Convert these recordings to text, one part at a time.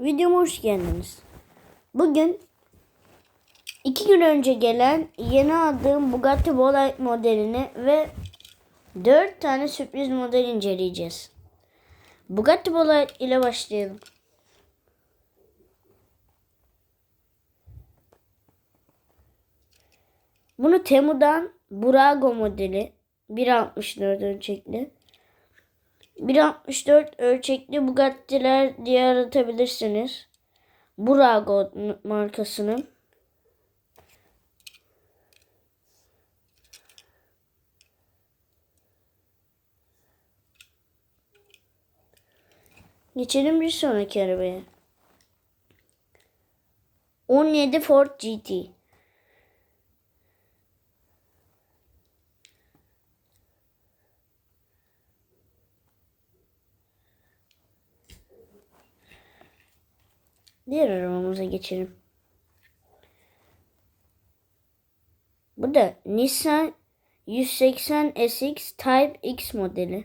Videoma hoş geldiniz. Bugün iki gün önce gelen yeni aldığım Bugatti Bolide modelini ve dört tane sürpriz model inceleyeceğiz. Bugatti Bolide ile başlayalım. Bunu Temu'dan Burago modeli 1.64 ölçekli. 1.64 ölçekli Bugatti'ler diye aratabilirsiniz. Burago markasının. Geçelim bir sonraki arabaya. 17 Ford GT. Diğer arabamıza geçelim. Bu da Nissan 180 SX Type X modeli.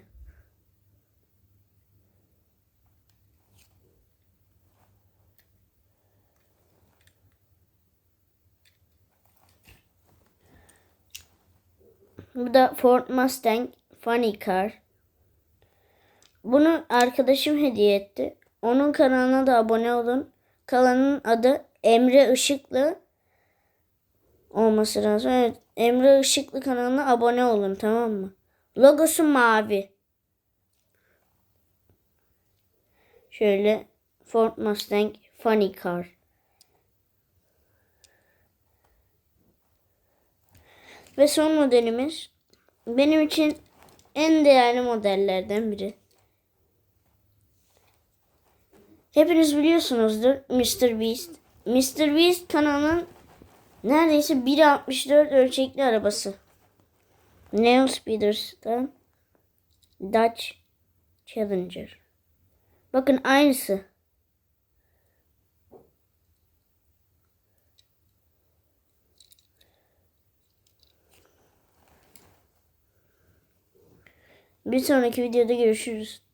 Bu da Ford Mustang Funny Car. Bunu arkadaşım hediye etti. Onun kanalına da abone olun. Kanalın adı Emre Işıklı olması lazım. Evet, Emre Işıklı kanalına abone olun tamam mı? Logosu mavi. Şöyle Ford Mustang Funny Car. Ve son modelimiz benim için en değerli modellerden biri. Hepiniz biliyorsunuzdur Mr. Beast. Mr. Beast kanalının neredeyse 1.64 ölçekli arabası. Neo Speeder'dan Dodge Challenger. Bakın aynısı. Bir sonraki videoda görüşürüz.